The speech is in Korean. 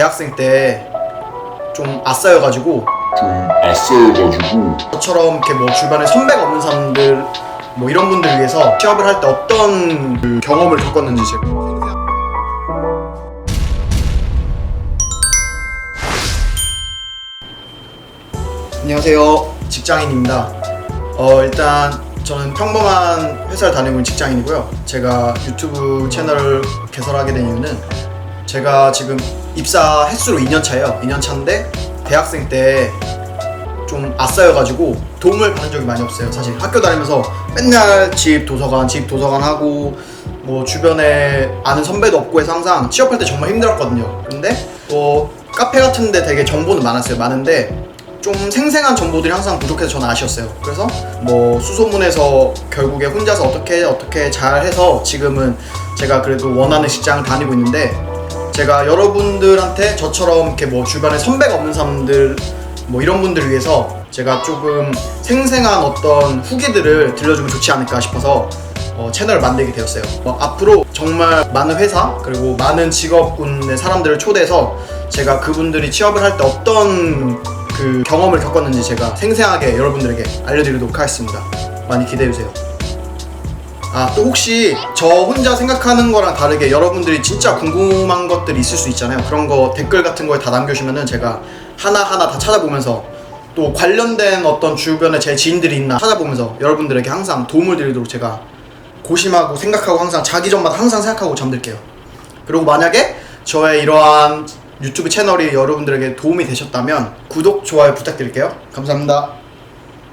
대학생 때 좀 아싸여가지고 좀 아싸여가지고 저처럼 이렇게 뭐 주변에 선배가 없는 사람들 뭐 이런 분들 위해서 취업을 할 때 어떤 그 경험을 겪었는지 제가 안녕하세요. 직장인입니다. 어 일단 저는 평범한 회사를 다니고 있는 직장인이고요. 제가 유튜브 채널을 개설하게 된 이유는 제가 지금 입사 횟수로 2년 차예요 2년 차인데 대학생 때 좀 아싸여가지고 도움을 받은 적이 많이 없어요. 사실 학교 다니면서 맨날 집 도서관, 집 도서관 하고 뭐 주변에 아는 선배도 없고 해서 항상 취업할 때 정말 힘들었거든요. 근데 뭐 카페 같은데 되게 정보는 많았어요. 많은데 좀 생생한 정보들이 항상 부족해서 저는 아쉬웠어요. 그래서 뭐 수소문에서 결국에 혼자서 어떻게 어떻게 잘 해서 지금은 제가 그래도 원하는 직장을 다니고 있는데 제가 여러분들한테 저처럼 이렇게 뭐 주변에 선배가 없는 사람들 뭐 이런 분들 을 위해서 제가 조금 생생한 어떤 후기들을 들려주면 좋지 않을까 싶어서 어, 채널을 만들게 되었어요. 어, 앞으로 정말 많은 회사 그리고 많은 직업군의 사람들을 초대해서 제가 그분들이 취업을 할 때 어떤 그 경험을 겪었는지 제가 생생하게 여러분들에게 알려드리도록 하겠습니다. 많이 기대해 주세요. 아, 또 혹시 저 혼자 생각하는 거랑 다르게 여러분들이 진짜 궁금한 것들이 있을 수 있잖아요. 그런 거 댓글 같은 거에 다 남겨주시면은 제가 하나하나 다 찾아보면서 또 관련된 어떤 주변에 제 지인들이 있나 찾아보면서 여러분들에게 항상 도움을 드리도록 제가 고심하고 생각하고 항상 자기 전마다 항상 생각하고 잠들게요. 그리고 만약에 저의 이러한 유튜브 채널이 여러분들에게 도움이 되셨다면 구독, 좋아요 부탁드릴게요. 감사합니다.